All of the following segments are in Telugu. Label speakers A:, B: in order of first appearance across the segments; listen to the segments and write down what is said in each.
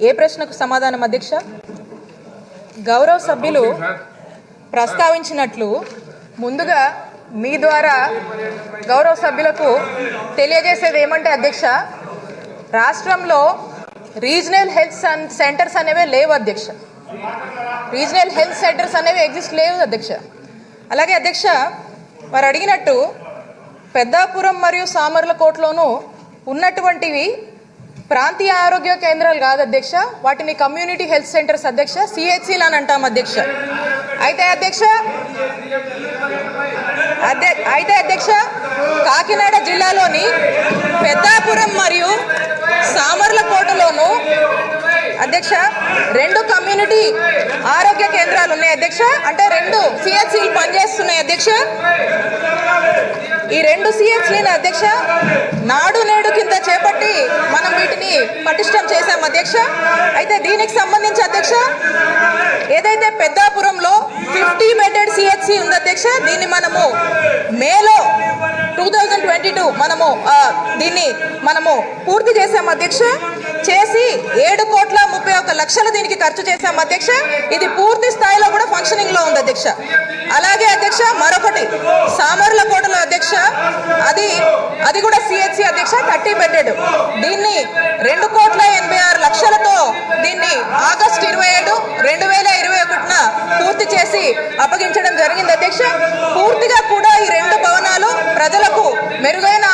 A: ఏ ప్రశ్నకు సమాధానం అధ్యక్ష? గౌరవ సభ్యులు ప్రస్తావించినట్లు ముందుగా మీ ద్వారా గౌరవ సభ్యులకు తెలియజేసేది ఏమంటే అధ్యక్ష రాష్ట్రంలో రీజనల్ హెల్త్ సెంటర్స్ అనేవి లేవు అధ్యక్ష. రీజనల్ హెల్త్ సెంటర్స్ అనేవి ఎగ్జిస్ట్ లేవు అధ్యక్ష. అలాగే అధ్యక్ష వారు అడిగినట్టు పెద్దాపురం మరియు సామర్లకోటలోనూ ఉన్నటువంటివి ప్రాంతీయ ఆరోగ్య కేంద్రాలు కాదు అధ్యక్ష వాటిని కమ్యూనిటీ హెల్త్ సెంటర్స్ అధ్యక్ష సిహెచ్సిలు అని అంటాం అధ్యక్ష. అయితే అధ్యక్ష అయితే అధ్యక్ష కాకినాడ జిల్లాలోని పెద్దాపురం మరియు సామర్లకోటలోను అధ్యక్ష రెండు కమ్యూనిటీ ఆరోగ్య కేంద్రాలు ఉన్నాయి అధ్యక్ష. అంటే రెండు సిహెచ్సిలు పనిచేస్తున్నాయి అధ్యక్ష. ఈ రెండు సిహెచ్లీని అధ్యక్ష నాడు నేడు కింద చేపట్టి పటిష్టం చేశాం అధ్యక్ష. అయితే దీనికి సంబంధించి అధ్యక్ష ఏదైతే పెద్దాపురంలో ఫిఫ్టీ బెడెడ్ సిహెచ్సి ఉంది అధ్యక్ష దీన్ని మనము మేలో టూ థౌజండ్ ట్వంటీ టూ మనము దీన్ని మనము పూర్తి చేశాం అధ్యక్ష. చేసి ఏడు కోట్ల ముప్పై ఒక్క లక్షలు దీనికి ఖర్చు చేశాం అధ్యక్ష. ఇది పూర్తి స్థాయిలో కూడా ఫంక్షనింగ్లో ఉంది అధ్యక్ష. అలాగే అధ్యక్ష మరొకటి సామర్ల కోటలో అధ్యక్ష అది అది కూడా సిహెచ్సి అధ్యక్ష థర్టీ బెడెడ్ దీన్ని రెండు కోట్ల ఎనభై ఆరు లక్షలతో దీన్ని ఆగస్ట్ ఇరవై ఏడు రెండు వేల ఇరవై ఒకటిన పూర్తి చేసి అప్పగించడం జరిగింది. అధ్యక్ష పూర్తిగా కూడా ఈ రెండు భవనాలు ప్రజలకు మెరుగైన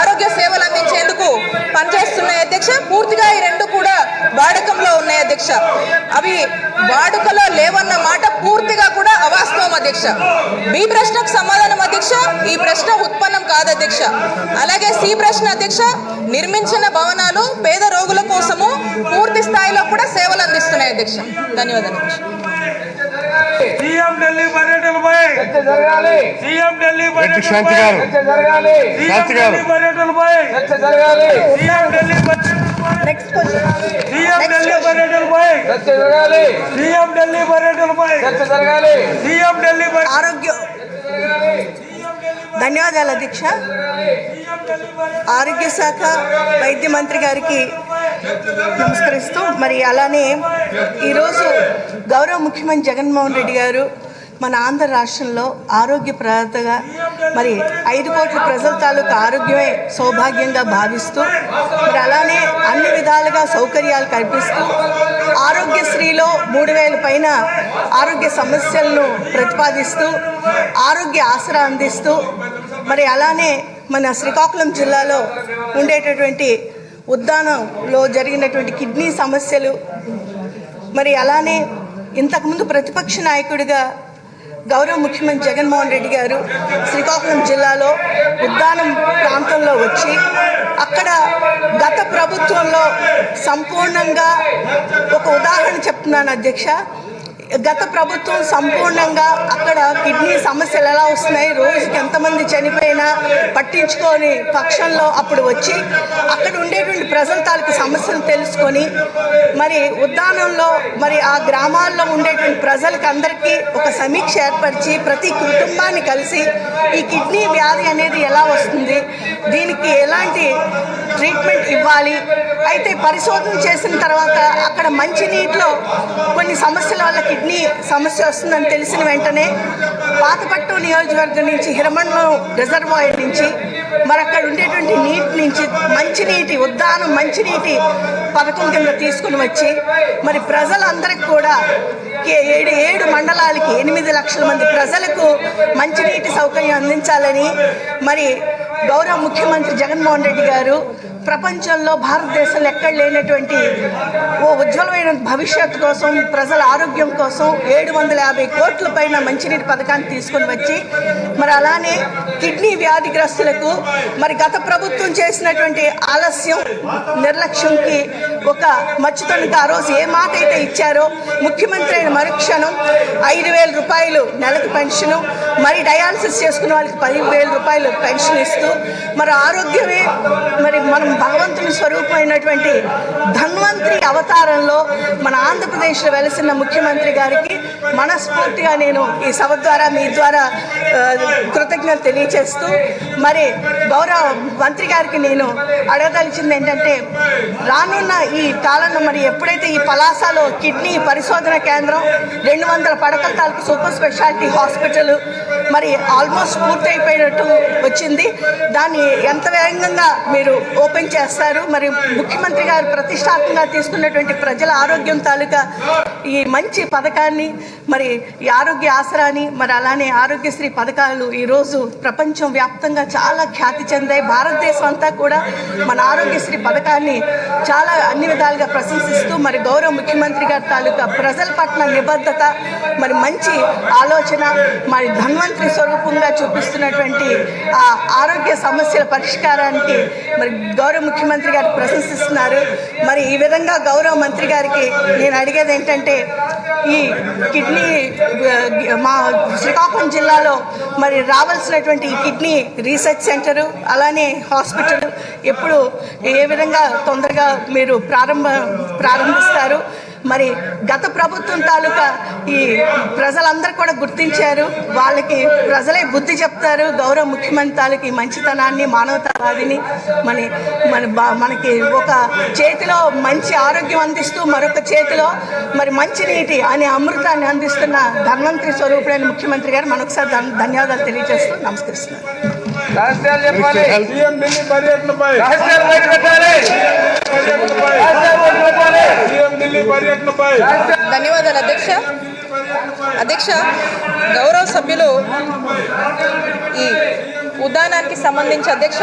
A: ఆరోగ్య సేవలు అందించేందుకు పనిచేస్తున్నాయి. అధ్యక్ష పూర్తిగా ఈ రెండు వాడకంలో ఉన్నాయి అధ్యక్ష. అవి వాడుకలో లేవన్న మాట పూర్తిగా కూడా అవాస్తవం అధ్యక్ష. బి ప్రశ్నకు సమాధానం అధ్యక్ష ఈ ప్రశ్న ఉత్పన్నం కాదు అధ్యక్ష. అలాగే సి ప్రశ్న అధ్యక్ష నిర్మించిన భవనాలు పేద రోగుల కోసము పూర్తి స్థాయిలో కూడా సేవలు అందిస్తున్నాయి అధ్యక్ష. ధన్యవాదాలు.
B: సీఎం ఢిల్లీ పర్యటనపై సీఎం ఢిల్లీ పర్యటనపై సీఎం. ఢిల్లీ పర్యటనపై సీఎం ఢిల్లీ పర్యటనపై సీఎం ఢిల్లీ పర్యటనపై
C: చర్చ జరగాలి.
B: సీఎం ఢిల్లీ పర్యటనపై
C: చర్చ జరగాలి.
B: సీఎం ఢిల్లీ పర్యటన
D: ఆరోగ్య. ధన్యవాదాలు అధ్యక్ష. ఆరోగ్య శాఖ వైద్య మంత్రి గారికి నమస్కరిస్తూ మరి అలానే ఈరోజు గౌరవ ముఖ్యమంత్రి జగన్మోహన్ రెడ్డి గారు మన ఆంధ్ర రాష్ట్రంలో ఆరోగ్య ప్రదాతగా మరి ఐదు కోట్ల ప్రజల తాలూకు ఆరోగ్యమే సౌభాగ్యంగా భావిస్తూ మరి అలానే అన్ని విధాలుగా సౌకర్యాలు కల్పిస్తూ ఆరోగ్యశ్రీలో మూడు వేల పైన ఆరోగ్య సమస్యలను ప్రతిపాదిస్తూ ఆరోగ్య ఆసరా అందిస్తూ మరి అలానే మన శ్రీకాకుళం జిల్లాలో ఉండేటటువంటి ఉద్దానంలో జరిగినటువంటి కిడ్నీ సమస్యలు మరి అలానే ఇంతకుముందు ప్రతిపక్ష నాయకుడిగా గౌరవ ముఖ్యమంత్రి జగన్మోహన్ రెడ్డి గారు శ్రీకాకుళం జిల్లాలో ఉద్దానం ప్రాంతంలో వచ్చి అక్కడ గత ప్రభుత్వంలో సంపూర్ణంగా ఒక ఉదాహరణ చెప్తున్నాను అధ్యక్ష. గత ప్రభుత్వం సంపూర్ణంగా అక్కడ కిడ్నీ సమస్యలు ఎలా వస్తున్నాయి రోజుకి ఎంతమంది చనిపోయినా పట్టించుకొని పక్షంలో అప్పుడు వచ్చి అక్కడ ఉండేటువంటి ప్రజల తాలూకు సమస్యలు తెలుసుకొని మరి ఉద్దానంలో మరి ఆ గ్రామాల్లో ఉండేటువంటి ప్రజలకు అందరికీ ఒక సమీక్ష ఏర్పరిచి ప్రతి కుటుంబాన్ని కలిసి ఈ కిడ్నీ వ్యాధి అనేది ఎలా వస్తుంది దీనికి ఎలాంటి ట్రీట్మెంట్ ఇవ్వాలి. అయితే పరిశోధన చేసిన తర్వాత అక్కడ మంచినీటిలో కొన్ని సమస్యల వల్ల కిడ్నీ సమస్య వస్తుందని తెలిసిన వెంటనే పాతపట్టు నియోజకవర్గం నుంచి హిరమండలం రిజర్వాయర్ నుంచి మరి అక్కడ ఉండేటువంటి నీటి నుంచి మంచినీటి ఉద్దానం మంచినీటి పథకం కింద తీసుకుని వచ్చి మరి ప్రజలందరికి కూడా ఏడు ఏడు మండలాలకి ఎనిమిది లక్షల మంది ప్రజలకు మంచినీటి సౌకర్యం అందించాలని మరి గౌరవ ముఖ్యమంత్రి జగన్మోహన్ రెడ్డి గారు ప్రపంచంలో భారతదేశంలో ఎక్కడ లేనటువంటి ఓ ఉజ్వలమైన భవిష్యత్తు కోసం ప్రజల ఆరోగ్యం కోసం ఏడు వందల యాభై కోట్ల పైన మంచినీటి పథకాన్ని తీసుకొని వచ్చి మరి అలానే కిడ్నీ వ్యాధిగ్రస్తులకు మరి గత ప్రభుత్వం చేసినటువంటి ఆలస్యం నిర్లక్ష్యంకి ఒక మచ్చుతనికి ఆ రోజు ఏ మాట అయితే ఇచ్చారో ముఖ్యమంత్రి అయిన మరుక్షణం ఐదు వేల రూపాయలు నెలకు పెన్షను మరి డయాలసిస్ చేసుకున్న వాళ్ళకి పదివేల రూపాయలు పెన్షన్ ఇస్తూ మరి ఆరోగ్యమే మరి మనం భగవంతుని స్వరూపమైనటువంటి ధన్వంతరి అవతారంలో మన ఆంధ్రప్రదేశ్లో వెలసిన ముఖ్యమంత్రి గారికి మనస్ఫూర్తిగా నేను ఈ సభ ద్వారా మీ ద్వారా ఆ, కృతజ్ఞతలు తెలియచేస్తూ మరి గౌరవ మంత్రి గారికి నేను అడగదలిచింది ఏంటంటే రానున్న ఈ కాలంలో మరి ఎప్పుడైతే ఈ పలాసలో కిడ్నీ పరిశోధన కేంద్రం రెండు వందల పడకల తాలూకు సూపర్ స్పెషాలిటీ హాస్పిటల్ మరి ఆల్మోస్ట్ పూర్తయిపోయినట్టు వచ్చింది. దాన్ని ఎంత వేగంగా మీరు ఓపెన్ చేస్తారు మరి ముఖ్యమంత్రి గారు ప్రతిష్టాత్మకంగా తీసుకున్నటువంటి ప్రజల ఆరోగ్యం తాలూకా ఈ మంచి పథకాన్ని మరి ఈ ఆరోగ్య ఆసరాని మరి అలానే ఆరోగ్యశ్రీ పథకాలు ఈరోజు ప్రపంచం వ్యాప్తంగా చాలా ఖ్యాతి చెందాయి. భారతదేశం అంతా కూడా మన ఆరోగ్యశ్రీ పథకాన్ని చాలా అన్ని విధాలుగా ప్రశంసిస్తూ మరి గౌరవ ముఖ్యమంత్రి గారి తాలూకా ప్రజల పట్ల నిబద్ధత మరి మంచి ఆలోచన మరి ధన్వంతరి స్వరూపంగా చూపిస్తున్నటువంటి ఆ ఆరోగ్య సమస్యల పరిష్కారానికి మరి గౌరవ ముఖ్యమంత్రి గారు ప్రశంసిస్తున్నారు. మరి ఈ విధంగా గౌరవ మంత్రి గారికి నేను అడిగేది ఏంటంటే ఈ కిడ్నీ మా శ్రీకాకుళం జిల్లాలో మరి రావాల్సినటువంటి కిడ్నీ రీసెర్చ్ సెంటరు అలానే హాస్పిటల్ ఎప్పుడు ఏ విధంగా తొందరగా మీరు ప్రారంభ ప్రారంభిస్తారు? మరి గత ప్రభుత్వం తాలూకా ఈ ప్రజలందరూ కూడా గుర్తించారు. వాళ్ళకి ప్రజలే బుద్ధి చెప్తారు. గౌరవ ముఖ్యమంత్రి తాలూకు ఈ మంచితనాన్ని మానవతావాదిని మరి మన మనకి ఒక చేతిలో మంచి ఆరోగ్యం అందిస్తూ మరొక చేతిలో మరి మంచినీటి అనే అమృతాన్ని అందిస్తున్న ధన్వంతరి స్వరూపుడైన ముఖ్యమంత్రి గారు మనొకసారి ధన్యవాదాలు తెలియజేస్తూ నమస్కరిస్తున్నాను.
C: రహస్యాలు చెప్పాలి.
B: సీఎం ఢిల్లీ పర్యటనపై
C: రహస్యాలు బయట పెట్టాలి.
B: సీఎం ఢిల్లీ పర్యటనపై
A: ధన్యవాదాలు అధ్యక్ష. అధ్యక్ష గౌరవ సభ్యులు ఈ ఉద్యానానికి సంబంధించి అధ్యక్ష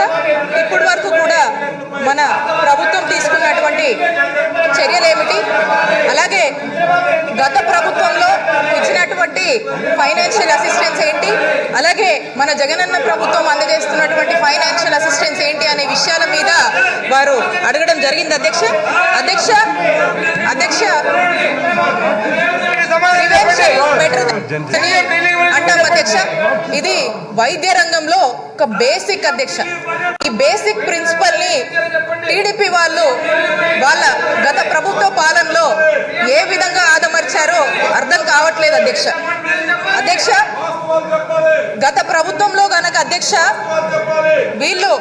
A: ఇప్పటి వరకు కూడా మన ప్రభుత్వం తీసుకున్నటువంటి చర్యలేమిటి అలాగే గత ప్రభుత్వంలో ఇచ్చినటువంటి ఫైనాన్షియల్ అసిస్టెన్స్ ఏంటి? అలాగే మన జగనన్న ప్రభుత్వం అందజేస్తున్నటువంటి ఫైనాన్షియల్ అసిస్టెన్స్ ఏంటి అనే విషయాల మీద వారు అడగడం జరిగింది అధ్యక్ష. అధ్యక్ష అధ్యక్ష అంటాం అధ్యక్ష ఇది వైద్య రంగంలో ఒక బేసిక్ అధ్యక్ష. ఈ బేసిక్ ప్రిన్సిపల్ని టీడీపీ వాళ్ళు వాళ్ళ గత ప్రభుత్వ పాలనలో ఏ విధంగా ఆదమర్చారో అర్థం కావట్లేదు అధ్యక్ష. అధ్యక్ష గత ప్రభుత్వంలో గనక అధ్యక్ష వీళ్ళు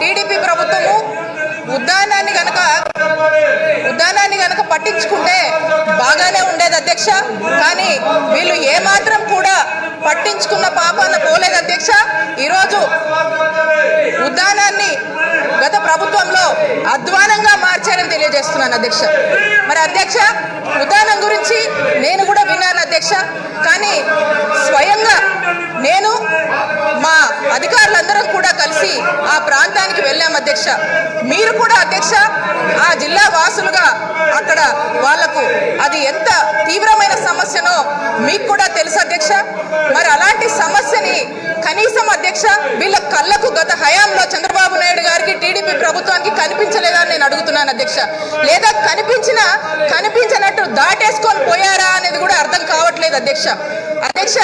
A: టీడీపీ ప్రభుత్వము ఉద్యానాన్ని గనక ఉద్యానాన్ని కనుక పట్టించుకుంటే బాగానే ఉండేది అధ్యక్ష. కానీ వీళ్ళు ఏమాత్రం కూడా పట్టించుకున్న పాపాన పోలేదు అధ్యక్ష. ఈరోజు ఉద్యానాన్ని గత ప్రభుత్వంలో అధ్వానంగా మార్చారని తెలియజేస్తున్నాను అధ్యక్ష. మరి అధ్యక్ష ఉద్యానం గురించి నేను కూడా విన్నాను అధ్యక్ష. కానీ స్వయంగా నేను మా అధికారులందరం కూడా కలిసి ఆ ప్రాంతానికి వెళ్ళాం అధ్యక్ష. మీరు కూడా అధ్యక్ష ఆ జిల్లా వాసులుగా అక్కడ వాళ్ళకు అది ఎంత తీవ్రమైన సమస్యనో మీకు కూడా తెలుసు అధ్యక్ష. మరి అలాంటి సమస్యని కనీసం అధ్యక్ష వీళ్ళ కళ్ళకు గత హయాంలో చంద్రబాబు నాయుడు గారికి టీడీపీ ప్రభుత్వానికి కనిపించలేదా అని నేను అడుగుతున్నాను అధ్యక్ష. లేదా కనిపించినా కనిపించినట్టు దాటేసుకొని పోయారా అనేది కూడా అర్థం కావట్లేదు అధ్యక్ష. అధ్యక్ష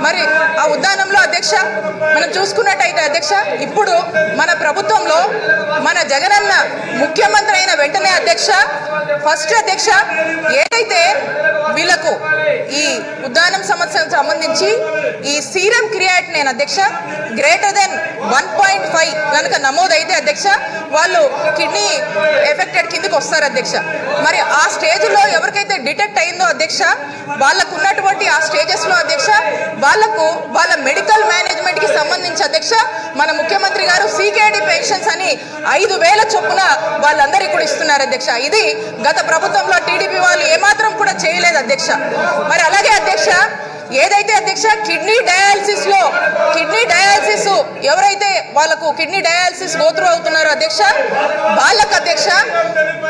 A: మరి ఆ ఉద్యానంలో అధ్యక్ష మనం చూసుకున్నట్టయితే అధ్యక్ష ఇప్పుడు మన ప్రభుత్వంలో మన జగనన్న ముఖ్యమంత్రి అయిన వెంటనే అధ్యక్ష ఫస్ట్ అధ్యక్ష ఏదైతే వీళ్ళకు ఈ ఉద్యానం సమస్యకు సంబంధించి ఈ సీరం క్రియేట్ నేను అధ్యక్ష greater than one point five కనుక నమోదైతే అధ్యక్ష వాళ్ళు కిడ్నీ ఎఫెక్టెడ్ కిందకి వస్తారు అధ్యక్ష. మరి ఆ స్టేజ్లో ఎవరికైతే డిటెక్ట్ అయిందో అధ్యక్ష వాళ్ళకు ఉన్నటువంటి ఆ స్టేజెస్ లో అధ్యక్ష వాళ్ళకు వాళ్ళ మెడికల్ మేనేజ్మెంట్కి సంబంధించి అధ్యక్ష మన ముఖ్యమంత్రి గారు సీకేడి పెన్షన్స్ అని ఐదు వేల చొప్పున వాళ్ళందరికీ కూడా ఇస్తున్నారు అధ్యక్ష. ఇది గత ప్రభుత్వంలో టీడీపీ వాళ్ళు ఏమాత్రం కూడా చేయలేదు అధ్యక్ష. మరి అలాగే అధ్యక్ష ఏదైతే అధ్యక్ష కిడ్నీ డయాలసిస్లో కిడ్నీ డయాలసిస్ ఎవరైతే వాళ్ళకు కిడ్నీ డయాలసిస్ గోత్రు అవుతున్నారో అధ్యక్ష వాళ్ళకు అధ్యక్ష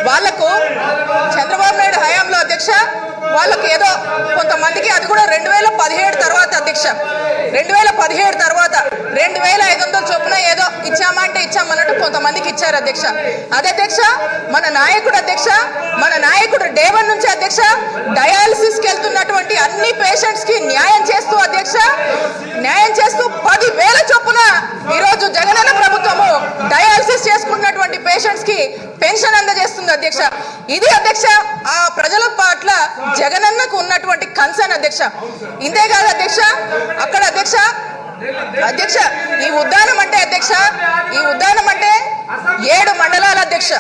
A: వాళ్ళకు చంద్రబాబు నాయుడు హయాంలో అధ్యక్ష వాళ్ళకి ఏదో కొంతమందికి అది కూడా రెండు వేల పదిహేడు తర్వాత అధ్యక్ష. రెండు వేల పదిహేడు తర్వాత రెండు వేల ఐదు వందల చొప్పున ఏదో ఇచ్చామంటే ఇచ్చామన్నట్టు కొంతమందికి ఇచ్చారు అధ్యక్ష. అదే అధ్యక్ష మన నాయకుడు అధ్యక్ష మన నాయకుడు డేవన్ నుంచి అధ్యక్ష డయాలసిస్కి వెళ్తున్నటువంటి అన్ని పేషెంట్స్కి న్యాయం చేస్తూ అధ్యక్ష న్యాయం చేస్తూ పది వేల చొప్పున ఈరోజు జగనన్న ప్రభుత్వము డయాలసిస్ చేసుకున్నటువంటి పేషెంట్స్కి పెన్షన్ అందజేస్తుంది అధ్యక్ష. ఇది అధ్యక్ష ఆ ప్రజల పట్ల జగనన్నకు ఉన్నటువంటి కన్సర్న్ అధ్యక్ష. ఇంతే కాదు అధ్యక్ష అక్కడ అధ్యక్ష అధ్యక్ష ఈ ఉద్దానం అంటే అధ్యక్ష ఈ ఉద్దానం అంటే ఏడు మండలాల అధ్యక్ష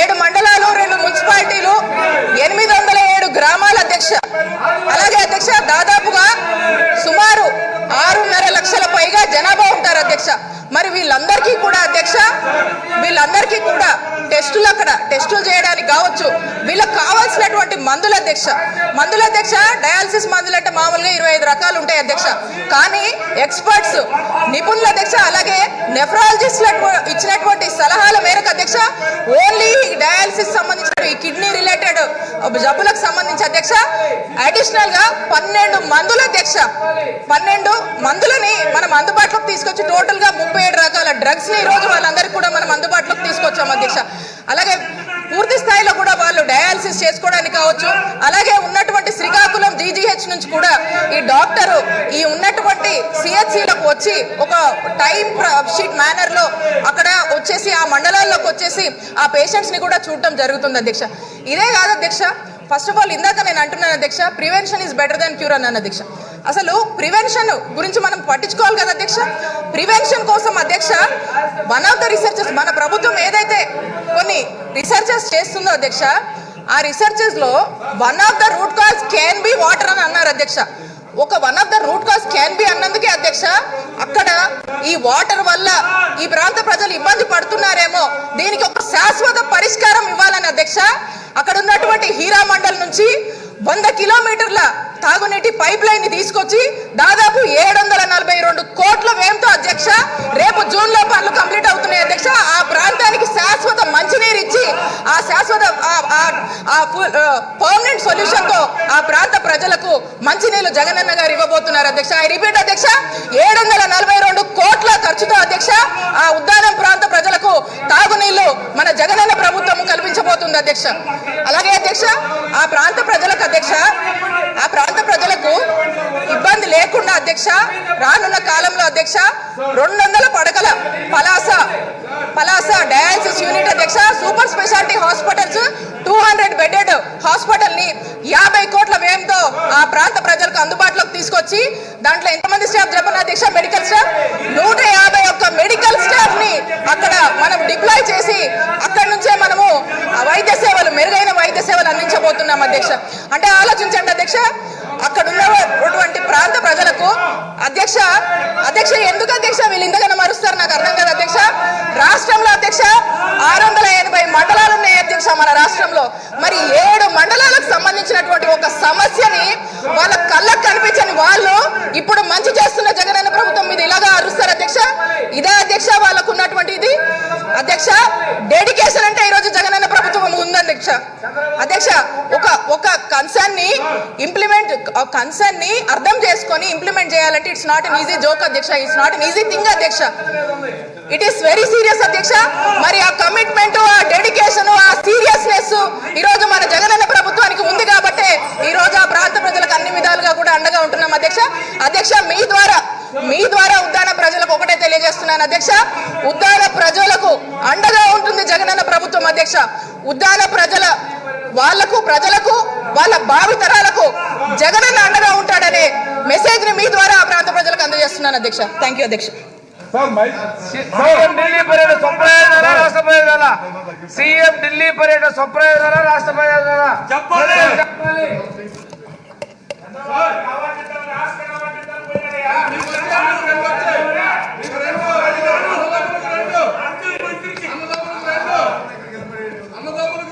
A: ఏడు మండలాలు రెండు మున్సిపాలిటీలు ఎనిమిది వందల ఏడు గ్రామాల అధ్యక్ష. అలాగే అధ్యక్ష దాదాపుగా సుమారు ఆరున్నర లక్షల పైగా జనాభా ఉంటారు అధ్యక్ష. మరి వీళ్ళందరికీ కూడా అధ్యక్ష వీళ్ళందరికీ కూడా టెస్టులు అక్కడ టెస్టులు చేయడానికి కావచ్చు. వీళ్ళకి కావాల్సినటువంటి మందుల అధ్యక్ష. మందుల అధ్యక్ష డయాలసిస్ మందులు అంటే మామూలుగా ఇరవై ఐదు రకాలు ఉంటాయి అధ్యక్ష. కానీ ఎక్స్పర్ట్స్ నిపుణుల అధ్యక్ష అలాగే నెఫ్రాలజిస్ట్ ఇచ్చినటువంటి సలహాల మేరకు అధ్యక్ష ఓన్లీ డయాలసిస్ సంబంధించిన ఈ కిడ్నీ రిలేటెడ్ జబ్బులకు సంబంధించి అధ్యక్ష. అడిషనల్గా పన్నెండు మందుల అధ్యక్ష. పన్నెండు మందులని మనం అందుబాటులోకి తీసుకొచ్చి టోటల్గా ముప్పై ఏడు రకాల డ్రగ్స్ని ఈ రోజు వాళ్ళందరికీ కూడా మనం అందుబాటులోకి తీసుకొచ్చాం అధ్యక్ష. అలాగే డయాలసిస్ చేసుకోవడానికి కావచ్చు. అలాగే ఉన్నటువంటి శ్రీకాకుళం జీజీహెచ్ నుంచి కూడా ఈ డాక్టరు ఈ ఉన్నటువంటి సిహెచ్సిలకు వచ్చి ఒక టైం షీట్ మేనర్లో అక్కడ వచ్చేసి ఆ మండలాల్లోకి వచ్చేసి ఆ పేషెంట్స్ని కూడా చూడటం జరుగుతుంది అధ్యక్ష. ఇదే కాదు అధ్యక్ష ఫస్ట్ ఆఫ్ ఆల్ ఇందాక నేను అంటున్నాను అధ్యక్ష prevention is better than cure అన్నాను అధ్యక్ష. అసలు ప్రివెన్షన్ గురించి మనం పట్టించుకోవాలి కదా అధ్యక్ష? ప్రివెన్షన్ కోసం అధ్యక్ష వన్ ఆఫ్ ద రీసెర్చెస్ మన ప్రభుత్వం ఏదైతే కొన్ని రీసెర్చెస్ చేస్తుందో అధ్యక్ష ఆ రీసెర్చెస్లో one of the root cause can be water అని అన్నారు అధ్యక్ష. ఒక one of the root cause can be అన్నందుకే అధ్యక్ష అక్కడ ఈ వాటర్ వల్ల ఈ ప్రాంత ప్రజలు ఇబ్బంది పడుతున్నారేమో దీనికి ఒక శాశ్వత పరిష్కారం ఇవ్వాలని అధ్యక్ష. అక్కడ ఉన్నటువంటి హీరా మండల్ నుంచి వంద కిలోమీటర్ల తాగునీటి పైప్ లైన్ని తీసుకొచ్చి దాదాపు ఏడు వందల నలభై రెండు కోట్ల వ్యయంతో అధ్యక్ష రేపు జూన్లో పనులు కంప్లీట్ అవుతున్నాయి అధ్యక్ష. ఆ ప్రాంతానికి శాశ్వత ఆ శాశ్వత పర్మనెంట్ సొల్యూషన్తో ఆ ప్రాంత ప్రజలకు మంచినీళ్ళు జగనన్న గారు ఇవ్వబోతున్నారు అధ్యక్ష. ఐ రిపీట్ అధ్యక్ష ఏడు వందల నలభై రెండు కోట్ల ఖర్చుతో అధ్యక్ష ఆ ఉద్దానం ప్రాంత ప్రజలకు తాగునీళ్ళు మన జగనన్న ప్రభుత్వం కల్పించబోతుంది అధ్యక్ష. అలాగే అధ్యక్ష ఆ ప్రాంత ప్రజలకు అధ్యక్ష ఆ ప్రాంత ప్రజలకు ఇబ్బంది లేకుండా అధ్యక్ష రానున్న కాలంలో అధ్యక్ష రెండు వందల పడకల పలాస పలాస డయాలసిస్ యూనిట్ అధ్యక్ష సూపర్ స్పెషాలిటీ హాస్పిటల్స్ హాస్పిటల్ని హాస్పిటల్ని యాభై కోట్ల వ్యయంతో ఆ ప్రాంత ప్రజలకు అందుబాటులోకి తీసుకొచ్చి దాంట్లో ఎంతమంది స్టాఫ్ చెప్పిన అధ్యక్ష మెడికల్ స్టాఫ్ నూట యాభై ఒక్క మెడికల్ స్టాఫ్ని అక్కడ మనం డిప్లాయ్ చేసి అక్కడ నుంచే మనము ఆ వైద్య సేవలు మెరుగైన వైద్య సేవలు అందించబోతున్నాం అధ్యక్ష. అంటే ఆలోచించండి అధ్యక్ష అక్కడ ఉన్నటువంటి ప్రాంత ప్రజలకు అధ్యక్ష అధ్యక్ష ఎందుకు అధ్యక్ష? వీళ్ళు ఇంతగానో మరుస్తారు నాకు అర్థం కాదు అధ్యక్ష రాష్ట్రంలో అధ్యక్ష ఆరు వందల ఎనభై మండలాలు ఉన్నాయి అధ్యక్ష మన రాష్ట్రంలో. మరి ఏడు మండలాలకు సంబంధించినటువంటి ఒక సమస్యని వాళ్ళ కళ్ళకు కనిపించని వాళ్ళు ఇప్పుడు మంచి చేస్తున్న జగనన్న ప్రభుత్వం మీద ఇలాగా అరుస్తారు అధ్యక్ష. ఇదే అధ్యక్ష వాళ్ళకు ఉన్నటువంటి ఇది అధ్యక్ష డెడికేషన్ అంటే ఈరోజు జగనన్న అధ్యక్ష అధ్యక్ష ఒక ఒక కన్సర్న్ని ఇంప్లిమెంట్ కన్సర్న్ని అర్థం చేసుకొని ఇంప్లిమెంట్ చేయాలంటే it's not an easy joke అధ్యక్ష. It's not an easy thing అధ్యక్ష. ఇట్ ఈస్ వెరీ సీరియస్ అధ్యక్ష. మరి ఆ కమిట్మెంట్ ఆ డెడికేషన్ ఆ సీరియస్నెస్ ఈ రోజు మన జగనన్న ప్రభుత్వానికి ఉంది కాబట్టి ఈ రోజు ఆ ప్రాంత ప్రజల అన్ని విధాలుగా కూడా అండగా ఉంటున్నాం అధ్యక్ష. అధ్యక్ష మీ ద్వారా మీ ద్వారా ఉద్దాన ప్రజలకు ఒకటే తెలియజేస్తున్నాను అధ్యక్ష. ఉద్దాన ప్రజలకు అండగా ఉంటుంది జగనన్న ప్రభుత్వం అధ్యక్ష. ఉద్దాన ప్రజల వాళ్ళకు ప్రజలకు వాళ్ళ భావితరాలకు జగనన్న అండగా ఉంటాడనే మెసేజ్ని మీ ద్వారా ఆ ప్రాంత ప్రజలకు అందజేస్తున్నాను అధ్యక్ష. థ్యాంక్ యూ అధ్యక్ష.
B: సార్ మైక్
C: సీఎం ఢిల్లీ పర్యటన స్వప్రయోజనాల రాష్ట్ర ప్రయోజనాల సీఎం ఢిల్లీ పర్యటన స్వప్రయోజనాల రాష్ట్ర ప్రయోజనాల
B: చెప్పాలి. రాష్ట్రం